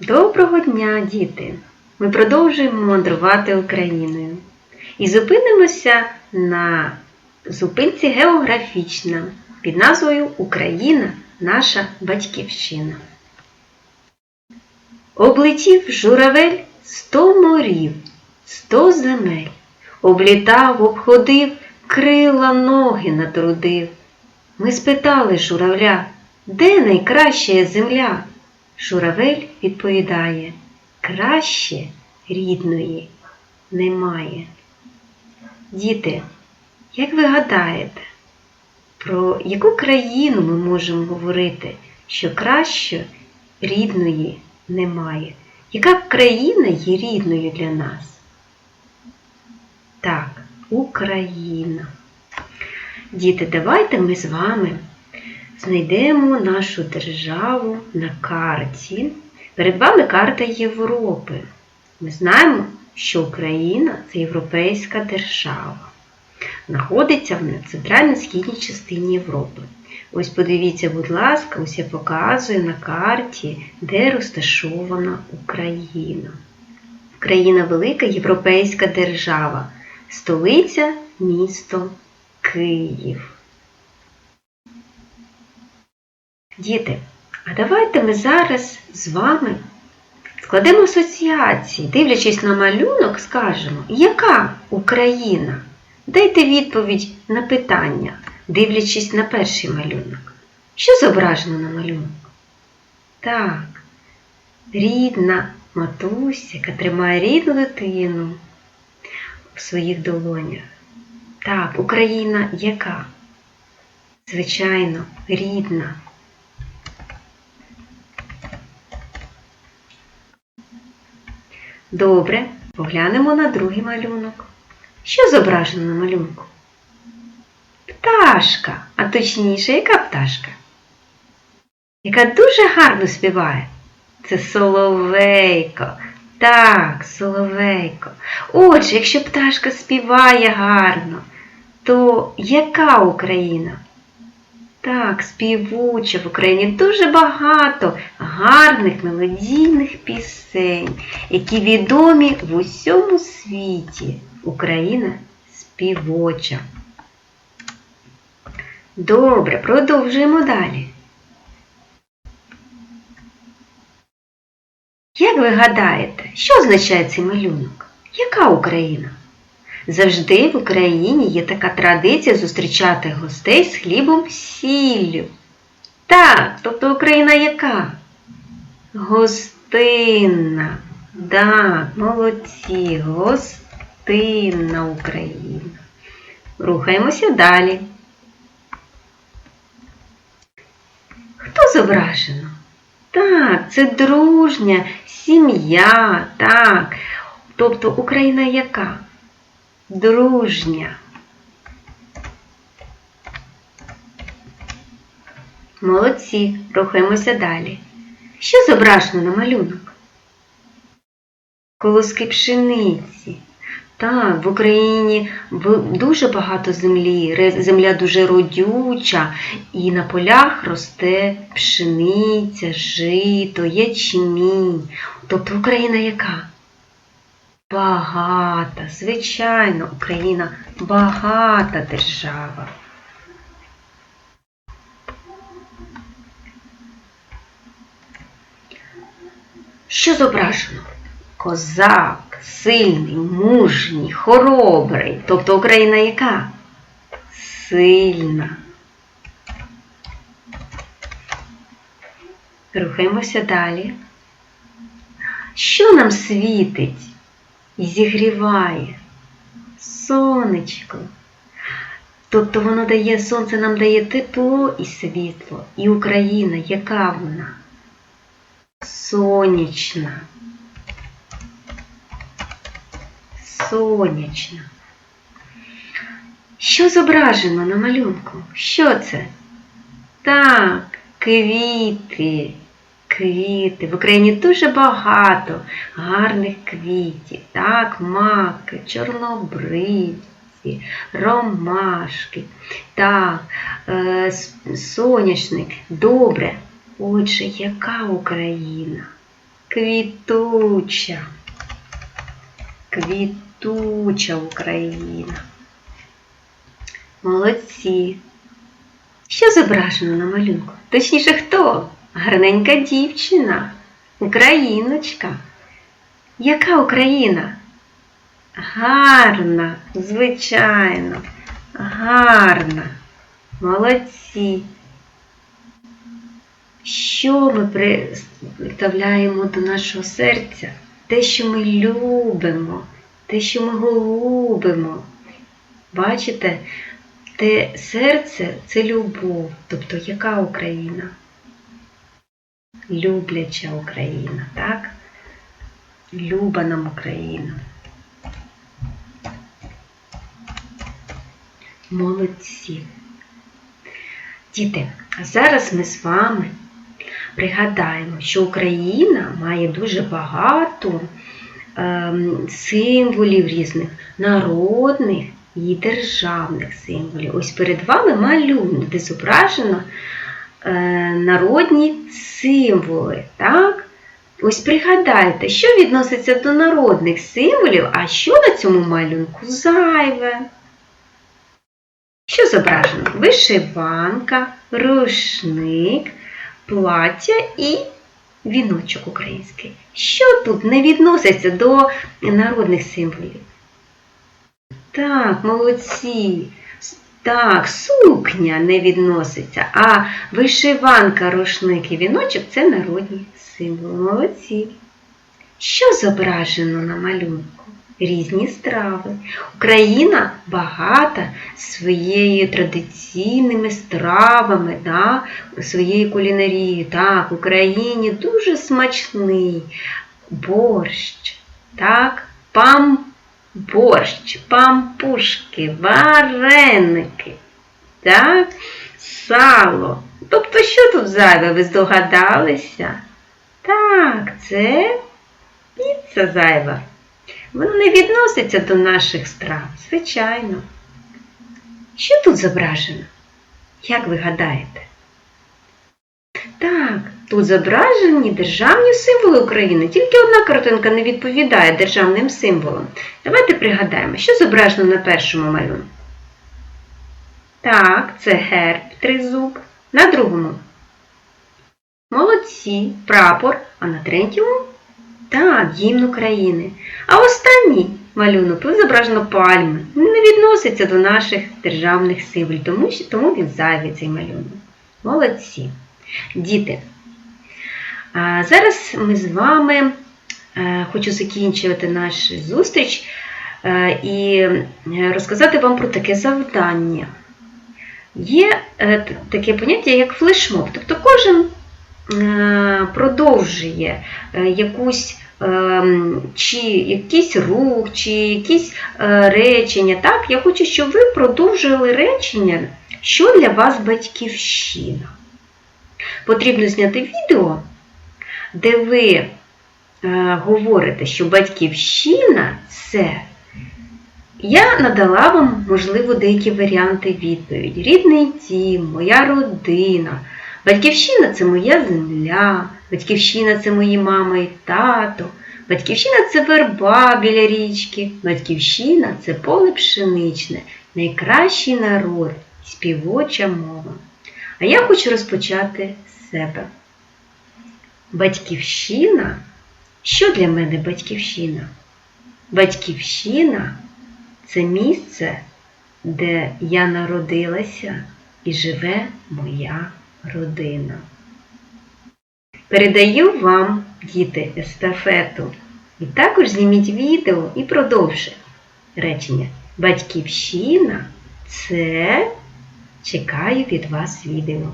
Доброго дня, діти! Ми продовжуємо мандрувати Україною і зупинимося на зупинці географічна під назвою Україна наша батьківщина. Облетів журавель сто морів, сто земель, облітав, обходив, крила ноги натрудив. Ми спитали журавля, де найкраща земля? Журавель відповідає, краще рідної немає. Діти, як ви гадаєте, про яку країну ми можемо говорити, що краще рідної немає? Яка країна є рідною для нас? Так, Україна. Діти, давайте ми з вами знайдемо нашу державу на карті. Перед вами карта Європи. Ми знаємо, що Україна це європейська держава. Знаходиться в центрально-східній частині Європи. Ось подивіться, будь ласка, ось я показую на карті, де розташована Україна. Україна велика європейська держава. Столиця місто Київ. Діти, а давайте ми зараз з вами складемо асоціації, дивлячись на малюнок, скажемо, яка Україна? Дайте відповідь на питання, дивлячись на перший малюнок. Що зображено на малюнку? Так, рідна матуся, яка тримає рідну дитину в своїх долонях. Так, Україна яка? Звичайно, рідна. Добре, поглянемо на другий малюнок. Що зображено на малюнку? Пташка, а точніше, яка пташка? Яка дуже гарно співає. Це соловейко. Так, соловейко. Отже, якщо пташка співає гарно, то яка Україна? Так, співуча в Україні дуже багато гарних мелодійних пісень, які відомі в усьому світі. Україна співоча. Добре, продовжуємо далі. Як ви гадаєте, що означає цей малюнок? Яка Україна? Завжди в Україні є така традиція зустрічати гостей з хлібом сіллю. Так, тобто Україна яка? Гостинна. Так, молодці, гостинна Україна. Рухаємося далі. Хто зображено? Так, це дружня, сім'я, так. Тобто Україна яка? Дружня. Молодці, рухаємося далі. Що зображено на малюнок? Колоски пшениці. Так, в Україні дуже багато землі, земля дуже родюча, і на полях росте пшениця, жито, ячмінь. Тобто Україна яка? Багата, звичайно, Україна багата держава. Що зображено? Козак, сильний, мужній, хоробрий. Тобто Україна яка? Сильна. Рухаємося далі. Що нам світить і зігріває? Сонечко. Тобто воно дає, сонце нам дає тепло і світло. І Україна, яка вона? Сонячна. Сонячна. Що зображено на малюнку? Що це? Так, квіти. Квіти. В Україні дуже багато гарних квітів. Так, маки, чорнобривці, ромашки, так, е, соняшник. Добре. Отже, яка Україна? квітуча. Квітуча Україна. Молодці. Що зображено на малюнку? Точніше, хто? Гарненька дівчина. Україночка. Яка Україна? Гарна, звичайно, гарна. Молодці. Що ми представляємо до нашого серця? Те, що ми любимо, те, що ми голубимо. Бачите, те серце це любов. Тобто яка Україна? Любляча Україна, так? Люба нам Україна. Молодці. Діти, а зараз ми з вами пригадаємо, що Україна має дуже багато ем, символів різних, народних і державних символів. Ось перед вами малюнок, де зображено народні символи. так? Ось пригадайте, що відноситься до народних символів, а що на цьому малюнку зайве. Що зображено? Вишиванка, рушник, плаття і віночок український. Що тут не відноситься до народних символів? Так, молодці. Так, сукня не відноситься, а вишиванка, рушник і віночок це народні символи. Молодці. Що зображено на малюнку? Різні страви. Україна багата своєю традиційними стравами, да? своєю кулінарією. Так, в Україні дуже смачний борщ, так, пам борщ, пампушки, вареники, так, сало. Тобто, що тут зайве, ви здогадалися? Так, це піца зайва. Воно не відноситься до наших страв, звичайно. Що тут зображено? Як ви гадаєте? Тут зображені державні символи України. Тільки одна картинка не відповідає державним символам. Давайте пригадаємо, що зображено на першому малюнку. Так, це герб тризуб. На другому. Молодці, прапор, а на третьому так, гімн України. А останній малюнок тут зображено пальми. Не відноситься до наших державних символів, тому, тому він зайвий цей малюнок. Молодці. Діти. Зараз ми з вами е, хочу закінчувати нашу зустріч е, і е, розказати вам про таке завдання. Є таке поняття, як флешмоб. Тобто кожен продовжує якусь чи якийсь рух, чи якісь речення. Так? Я хочу, щоб ви продовжили речення, що для вас батьківщина. Потрібно зняти відео, де ви е, говорите, що батьківщина це. Я надала вам, можливо, деякі варіанти відповіді. Рідний дім, моя родина. Батьківщина це моя земля, батьківщина це мої мама і тато. Батьківщина це верба біля річки, батьківщина це поле пшеничне, найкращий народ, співоча мова. А я хочу розпочати з себе. Батьківщина. Що для мене батьківщина? Батьківщина це місце, де я народилася і живе моя родина. Передаю вам, діти, естафету. І також зніміть відео і продовжуйте речення. Батьківщина це Чекаю від вас відео.